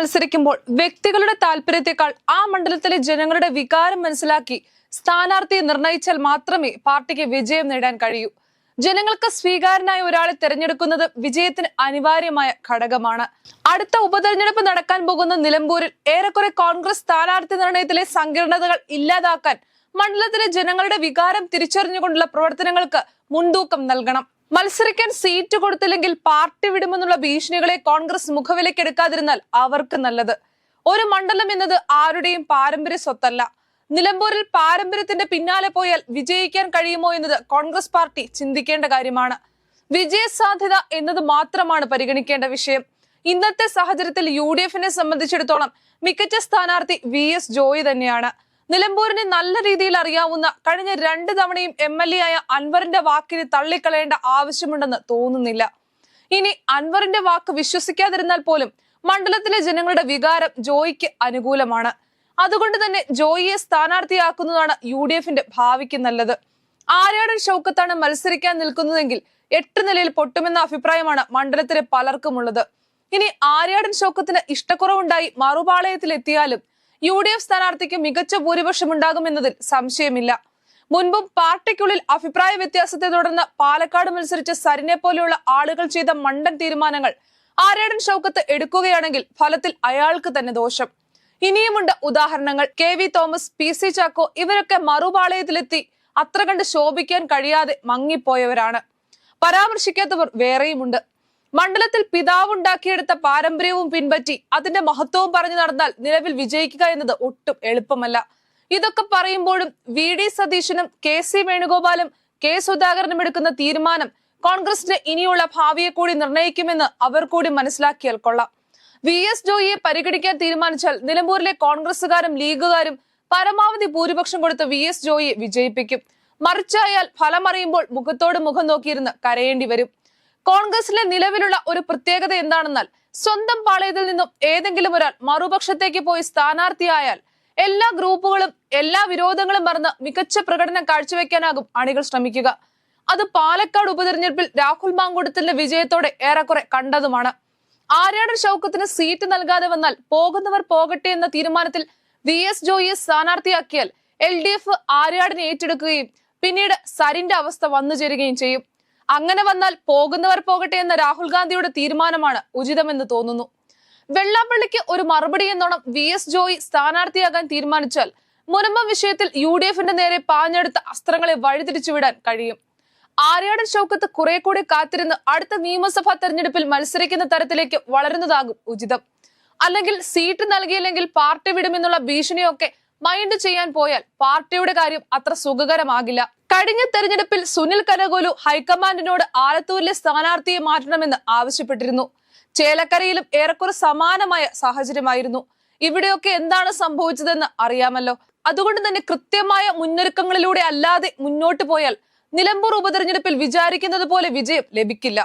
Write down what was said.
മത്സരിക്കുമ്പോൾ വ്യക്തികളുടെ താല്പര്യത്തെക്കാൾ ആ മണ്ഡലത്തിലെ ജനങ്ങളുടെ വികാരം മനസ്സിലാക്കി സ്ഥാനാർത്ഥിയെ നിർണയിച്ചാൽ മാത്രമേ പാർട്ടിക്ക് വിജയം നേടാൻ കഴിയൂ. ജനങ്ങൾക്ക് സ്വീകാരനായ ഒരാളെ തിരഞ്ഞെടുക്കുന്നത് വിജയത്തിന് അനിവാര്യമായ ഘടകമാണ്. അടുത്ത ഉപതെരഞ്ഞെടുപ്പ് നടക്കാൻ പോകുന്ന നിലമ്പൂരിൽ ഏറെക്കുറെ കോൺഗ്രസ് സ്ഥാനാർത്ഥി നിർണയത്തിലെ സങ്കീർണതകൾ ഇല്ലാതാക്കാൻ മണ്ഡലത്തിലെ ജനങ്ങളുടെ വികാരം തിരിച്ചറിഞ്ഞുകൊണ്ടുള്ള പ്രവർത്തനങ്ങൾക്ക് മുൻതൂക്കം നൽകണം. മത്സരിക്കാൻ സീറ്റ് കൊടുത്തില്ലെങ്കിൽ പാർട്ടി വിടുമെന്നുള്ള ഭീഷണികളെ കോൺഗ്രസ് മുഖവിലക്കെടുക്കാതിരുന്നാൽ അവർക്ക് നല്ലത്. ഒരു മണ്ഡലം എന്നത് ആരുടെയും പാരമ്പര്യ സ്വത്തല്ല. നിലമ്പൂരിൽ പാരമ്പര്യത്തിന്റെ പിന്നാലെ പോയാൽ വിജയിക്കാൻ കഴിയുമോ എന്നത് കോൺഗ്രസ് പാർട്ടി ചിന്തിക്കേണ്ട കാര്യമാണ്. വിജയ സാധ്യത എന്നത് മാത്രമാണ് പരിഗണിക്കേണ്ട വിഷയം. ഇന്നത്തെ സാഹചര്യത്തിൽ യു ഡി എഫിനെ സംബന്ധിച്ചിടത്തോളം മികച്ച സ്ഥാനാർത്ഥി വി എസ് ജോയി തന്നെയാണ്. നിലമ്പൂരിനെ നല്ല രീതിയിൽ അറിയാവുന്ന കഴിഞ്ഞ രണ്ട് തവണയും എം എൽ എ ആയ അൻവറിന്റെ വാക്കിന് തള്ളിക്കളയേണ്ട ആവശ്യമുണ്ടെന്ന് തോന്നുന്നില്ല. ഇനി അൻവറിന്റെ വാക്ക് വിശ്വസിക്കാതിരുന്നാൽ പോലും മണ്ഡലത്തിലെ ജനങ്ങളുടെ വികാരം ജോയിക്ക് അനുകൂലമാണ്. അതുകൊണ്ട് തന്നെ ജോയിയെ സ്ഥാനാർത്ഥിയാക്കുന്നതാണ് യു ഡി എഫിന്റെ ഭാവിക്ക് നല്ലത്. ആര്യാടൻ ഷൗക്കത്താണ് മത്സരിക്കാൻ നിൽക്കുന്നതെങ്കിൽ എട്ട് നിലയിൽ പൊട്ടുമെന്ന അഭിപ്രായമാണ് മണ്ഡലത്തിലെ പലർക്കുമുള്ളത്. ഇനി ആര്യാടൻ ഷൗക്കത്തിന് ഇഷ്ടക്കുറവുണ്ടായി മറുപാളയത്തിലെത്തിയാലും യു ഡി എഫ് സ്ഥാനാർത്ഥിക്ക് മികച്ച ഭൂരിപക്ഷം ഉണ്ടാകുമെന്നതിൽ സംശയമില്ല. മുൻപും പാർട്ടിക്കുള്ളിൽ അഭിപ്രായ വ്യത്യാസത്തെ തുടർന്ന് പാലക്കാട് മത്സരിച്ച സരിനെ പോലെയുള്ള ആളുകൾ ചെയ്ത മണ്ടൻ തീരുമാനങ്ങൾ ആരേടൻ ഷൗക്കത്ത് എടുക്കുകയാണെങ്കിൽ ഫലത്തിൽ അയാൾക്ക് തന്നെ ദോഷം. ഇനിയുമുണ്ട് ഉദാഹരണങ്ങൾ. K V Thomas P C Chacko ഇവരൊക്കെ മറുപാളയത്തിലെത്തി അത്ര കണ്ട് ശോഭിക്കാൻ കഴിയാതെ മങ്ങിപ്പോയവരാണ്. പരാമർശിക്കാത്തവർ വേറെയുമുണ്ട്. മണ്ഡലത്തിൽ പിതാവ് ഉണ്ടാക്കിയെടുത്ത പാരമ്പര്യവും പിൻപറ്റി അതിന്റെ മഹത്വവും പറഞ്ഞു നടന്നാൽ നിലവിൽ വിജയിക്കുക എന്നത് ഒട്ടും എളുപ്പമല്ല. ഇതൊക്കെ പറയുമ്പോഴും വി ഡി സതീശനും കെ സി വേണുഗോപാലും കെ സുധാകരനും എടുക്കുന്ന തീരുമാനം കോൺഗ്രസിന്റെ ഇനിയുള്ള ഭാവിയെ കൂടി നിർണയിക്കുമെന്ന് അവർ കൂടി മനസ്സിലാക്കിയാൽ കൊള്ളാം. വി എസ് ജോയിയെ പരിഗണിക്കാൻ തീരുമാനിച്ചാൽ നിലമ്പൂരിലെ കോൺഗ്രസുകാരും ലീഗുകാരും പരമാവധി ഭൂരിപക്ഷം കൊടുത്ത് വി എസ് ജോയിയെ വിജയിപ്പിക്കും. മറിച്ചായാൽ ഫലമറിയുമ്പോൾ മുഖത്തോട് മുഖം നോക്കിയിരുന്ന് കരയേണ്ടി വരും. കോൺഗ്രസിലെ നിലവിലുള്ള ഒരു പ്രത്യേകത എന്താണെന്നാൽ സ്വന്തം പാളയത്തിൽ നിന്നും ഏതെങ്കിലും ഒരാൾ മറുപക്ഷത്തേക്ക് പോയി സ്ഥാനാർത്ഥിയായാൽ എല്ലാ ഗ്രൂപ്പുകളും എല്ലാ വിരോധങ്ങളും മറന്ന് മികച്ച പ്രകടനം കാഴ്ചവെക്കാനാകും അണികൾ ശ്രമിക്കുക. അത് പാലക്കാട് ഉപതെരഞ്ഞെടുപ്പിൽ രാഹുൽ മാങ്കുടത്തിന്റെ വിജയത്തോടെ ഏറെക്കുറെ കണ്ടതുമാണ്. ആര്യാടൻ ഷൗക്കത്തിന് സീറ്റ് നൽകാതെ വന്നാൽ പോകുന്നവർ പോകട്ടെ എന്ന തീരുമാനത്തിൽ വി എസ് ജോയിയെ സ്ഥാനാർത്ഥിയാക്കിയാൽ എൽ ഡി എഫ് ആര്യാടിനെ ഏറ്റെടുക്കുകയും പിന്നീട് സരിന്റെ അവസ്ഥ വന്നു ചേരുകയും ചെയ്യും. അങ്ങനെ വന്നാൽ പോകുന്നവർ പോകട്ടെ എന്ന രാഹുൽ ഗാന്ധിയുടെ തീരുമാനമാണ് ഉചിതമെന്ന് തോന്നുന്നു. വെള്ളാപ്പള്ളിക്ക് ഒരു മറുപടി എന്നോണം വി എസ് ജോയി സ്ഥാനാർത്ഥിയാകാൻ തീരുമാനിച്ചാൽ മുനമ്പം വിഷയത്തിൽ യു ഡി എഫിന്റെ നേരെ പാഞ്ഞെടുത്ത അസ്ത്രങ്ങളെ വഴിതിരിച്ചുവിടാൻ കഴിയും. ആര്യാടൻ ഷൗക്കത്ത് കുറെ കൂടി കാത്തിരുന്ന് അടുത്ത നിയമസഭാ തെരഞ്ഞെടുപ്പിൽ മത്സരിക്കുന്ന തരത്തിലേക്ക് വളരുന്നതാകും ഉചിതം. അല്ലെങ്കിൽ സീറ്റ് നൽകിയില്ലെങ്കിൽ പാർട്ടി വിടുമെന്നുള്ള ഭീഷണിയൊക്കെ മൈൻഡ് ചെയ്യാൻ പോയാൽ പാർട്ടിയുടെ കാര്യം അത്ര സുഖകരമാകില്ല. കഴിഞ്ഞ തെരഞ്ഞെടുപ്പിൽ സുനിൽ കനകോലു ഹൈക്കമാൻഡിനോട് ആലത്തൂരിലെ സ്ഥാനാർത്ഥിയെ മാറ്റണമെന്ന് ആവശ്യപ്പെട്ടിരുന്നു. ചേലക്കരയിലും ഏറെക്കുറെ സമാനമായ സാഹചര്യമായിരുന്നു. ഇവിടെയൊക്കെ എന്താണ് സംഭവിച്ചതെന്ന് അറിയാമല്ലോ. അതുകൊണ്ട് തന്നെ കൃത്യമായ മുന്നൊരുക്കങ്ങളിലൂടെ അല്ലാതെ മുന്നോട്ട് പോയാൽ നിലമ്പൂർ ഉപതെരഞ്ഞെടുപ്പിൽ വിചാരിക്കുന്നത് പോലെ വിജയം ലഭിക്കില്ല.